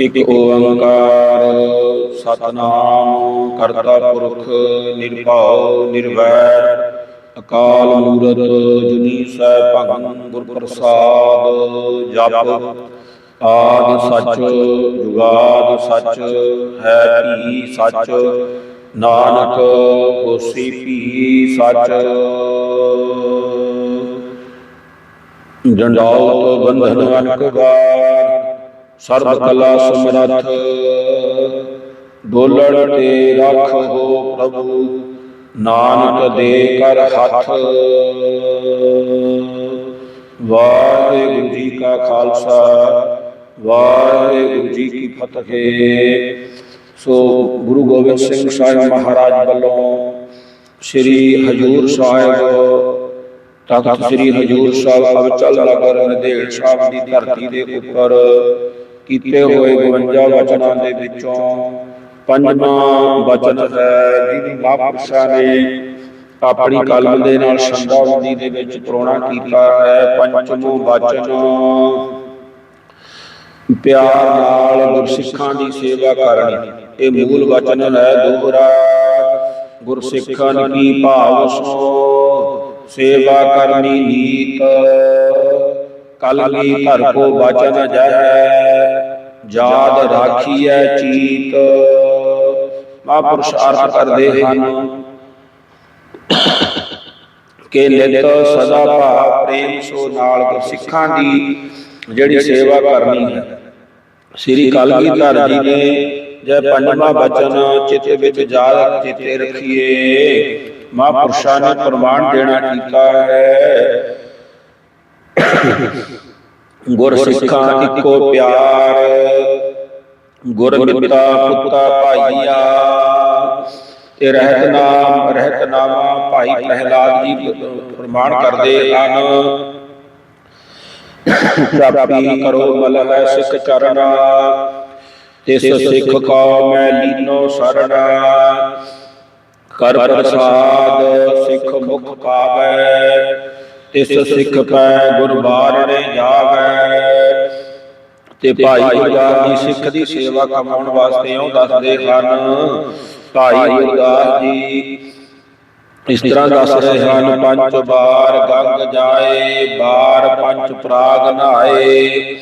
ਇਕ ਓੰਕਾਰ, ਸਤਨਾਮ, ਕਰਤਾ ਪੁਰਖ, ਨਿਰਭਉ, ਨਿਰਵੈਰ, ਅਕਾਲ ਮੂਰਤ, ਜੁਨੀ ਸੈਭੰ ਗੁਰ ਪ੍ਰਸਾਦ ਜਪ, ਆਦ ਸੱਚ, ਜੁਗਾਦ ਸੱਚ, ਹੈ ਵੀ ਸੱਚ, ਨਾਨਕ ਹੋਸੀ ਵੀ ਸੱਚ। ਜੰਡਾਉਤ ਬੰਧਨ ਅਨਕਵਾਰ ਸਰਬ ਕਲਾ ਸਮਰੱਥ। ਡੋਲਣ ਤੇ ਰੱਖੋ ਪ੍ਰਭੂ, ਨਾਨਕ ਦੇ ਕਰ ਹੱਥ। ਵਾਹਿਗੁਰੂ ਜੀ ਕਾ ਖਾਲਸਾ, ਵਾਹਿਗੁਰੂ ਜੀ ਕੀ ਫਤਿਹ। ਸੋ ਗੁਰੂ ਗੋਬਿੰਦ ਸਿੰਘ ਸਾਹਿਬ ਮਹਾਰਾਜ ਵੱਲੋਂ ਸ੍ਰੀ ਹਜੂਰ ਸਾਹਿਬ, ਤਖਤ ਸ੍ਰੀ ਹਜੂਰ ਸਾਹਿਬ ਅਬਚਲ ਨਗਰ ਨਦੇੜ ਸਾਹਿਬ ਦੀ ਧਰਤੀ ਦੇ ਉੱਪਰ ਕੀਤੇ ਹੋਏ 52 ਵਚਨਾਂ ਦੇ ਵਿੱਚੋਂ ਪੰਜਵਾਂ ਵਚਨ ਹੈ ਜਿਹਨੂੰ ਮਹਾਂਪੁਰਸ਼ਾਂ ਨੇ ਆਪਣੀ ਕਲਮ ਦੇ ਨਾਲ ਸ਼ਬਦਾਵਲੀ ਦੇ ਵਿੱਚ ਪ੍ਰੋਣਾ ਕੀਤਾ ਹੈ ਪੰਚਮੋ ਵਚਨ। ਪਿਆਰ ਨਾਲ ਗੁਰਸਿੱਖਾਂ ਦੀ ਸੇਵਾ ਕਰਨੀ, ਇਹ ਮੂਲ ਵਚਨ ਹੈ ਦੋਹਰਾ ਗੁਰਸਿੱਖਾਂ ਕੀ ਭਾਵ ਸੋ ਸੇਵਾ ਕਰਨੀ ਨੀਤ। ਕਲਗੀ ਧਰ ਕੋ ਬਚਨ ਜਹੈ ਜਾਦ ਰਾਖੀਐ ਚੀਤ। ਮਹਾਂਪੁਰਸ਼ ਅਰਥ ਕਰਦੇ ਹਨ। ਕਿ ਨਿਤ ਸਦਾ ਭਾਵ ਪ੍ਰੇਮ ਸੋ ਨਾਲ ਗੁਰਸਿੱਖਾਂ ਦੀ ਜਿਹੜੀ ਸੇਵਾ ਕਰਨੀ ਹੈ। ਸ੍ਰੀ ਕਲਗੀਧਰ ਜੀ ਨੇ ਜੈ ਪੰਜਵਾਂ ਬਚਨ ਚਿੱਤ ਵਿੱਚ ਜਾਗ ਚਿੱਤੇ ਰੱਖੀਏ। ਮਹਾਂਪੁਰਸ਼ਾਂ ਨੇ ਪ੍ਰਮਾਣ ਦੇਣਾ ਕੀਤਾ ਹੈ। ਗੁਰ ਸਿੱਖਾਂ ਇੱਕੋ ਪਿਆਰ। ਗੁਰ ਮਿੱਤਾ ਪੁੱਤਾ ਭਾਈਆ। ਤੇ ਰਹਿਤ ਨਾਮ ਰਹਿਤ ਨਾਮਾ ਭਾਈ ਪ੍ਰਹਿਲਾਦ ਜੀ ਪ੍ਰਮਾਣ ਕਰਦੇ ਹਨ। ਪ੍ਰਾਪਤੀ ਕਰੋ ਮਲ ਹੈ ਸਿੱਖ ਚਰਨਾ। ਤਿਸ ਸਿੱਖ ਕਾ ਮੈਂ ਲੀਨੋ ਸਰਣਾ। ਕਰ ਪ੍ਰਸਾਦ ਸਿੱਖ ਮੁਖ ਪਾਵੈ। ਤਿਸ ਸਿੱਖ ਪੈ ਗੁਰਬਾਰ ਨੇ ਜਾਵੈ ਤੇ ਭਾਈ ਗੁਰਦਾਸ ਜੀ ਸਿੱਖ ਦੀ ਸੇਵਾ ਕਮਾਉਣ ਵਾਸਤੇ ਉਹ ਦੱਸਦੇ ਹਨ। ਭਾਈ ਗੁਰਦਾਸ ਜੀ ਇਸ ਤਰ੍ਹਾਂ ਦੱਸ ਰਹੇ ਹਨ ਪੰਜ ਬਾਰ ਗੰਗ ਜਾਏ ਬਾਰ ਪੰਜ ਪ੍ਰਾਗ ਨਹਾਏ।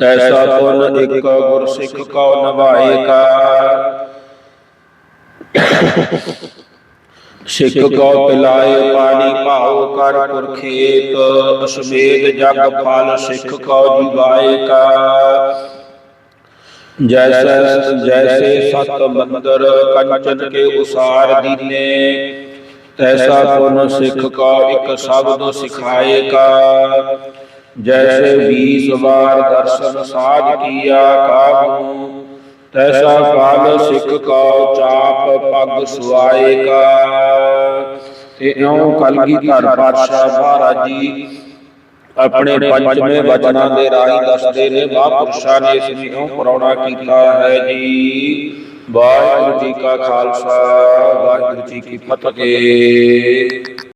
ਤੈਸਾ ਪੁਨ ਇੱਕ ਗੁਰ ਸਿੱਖ ਕਉ ਨਵਾਏਗਾ ਸਿੱਖ ਕੋ ਪਿਲਾਏ, ਪਾਣੀ ਭਾਉ ਕਰ ਪੁਰਖੇਤ ਅਸਮੇਤ ਜਗ ਫਲ ਸਿੱਖ ਕੋ ਜੀਵਾਏਗਾ ਜੈਸੇ ਜੈਸੇ ਸਤ ਮੰਦਰ, ਕੰਚਨ ਕੇ ਉਸਾਰ ਦੀਨੇ, ਤੈਸਾ ਪੁਨ ਸਿੱਖ ਕੋ ਇੱਕ ਸ਼ਬਦ ਸਿਖਾਏਗਾ ਜੈਸੇ 20 ਵਾਰ ਦਰਸ਼ਨ ਸਾਧ ਕੀਆ ਕਾਹੂ ਤੈਸਾ ਕਾਲ ਸਿੱਖ ਕੋ ਚਾਪ ਪਗ ਸੁਆਏਗਾ ਤੇ ਇਉਂ ਕਲਗੀ ਧਰ ਪਾਤਸ਼ਾਹ ਮਹਾਰਾਜ ਜੀ ਆਪਣੇ ਪੰਜਵੇਂ ਵਚਨਾਂ ਦੇ ਰਾਹੀਂ ਦੱਸਦੇ ਨੇ ਮਹਾਂਪੁਰਸ਼ਾਂ ਨੇ ਇਸ ਨੂੰ ਪਰੌਣਾ ਕੀਤਾ ਹੈ ਜੀ। ਵਾਹਿਗੁਰੂ ਜੀ ਕਾ ਖਾਲਸਾ ਵਾਹਿਗੁਰੂ ਜੀ ਕੀ ਫਤਿਹ।